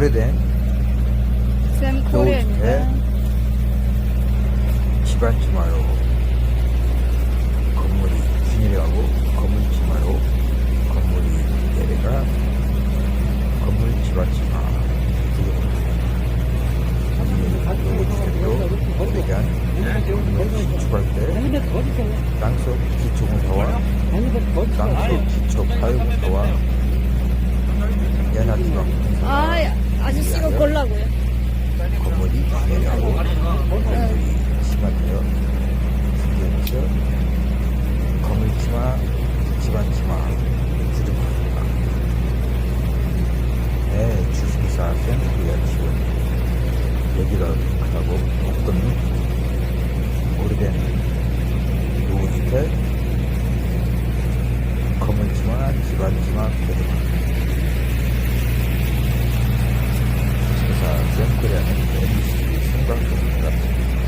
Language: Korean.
오래된 쌤 코리아입니다. 집안 주마로 건물이 균일하고 건물 주마로 건물이 내려가 건물 집안 주마 노후주택도 오래간 건물 신축할 때 땅속 기초 공사와 땅속 기초 파요공사와 연합지방 아, 아저씨가 걸라고요. 건물이 내려가고 건물이 심하되어 생기면서 건물 치마, 집안 치마 부족합니다. 네, 주식사 센트리아 지원 여기가 크다고 복도는 오래된 노후주택 건물치마, 집안치마 부족합니다. 小学校だった。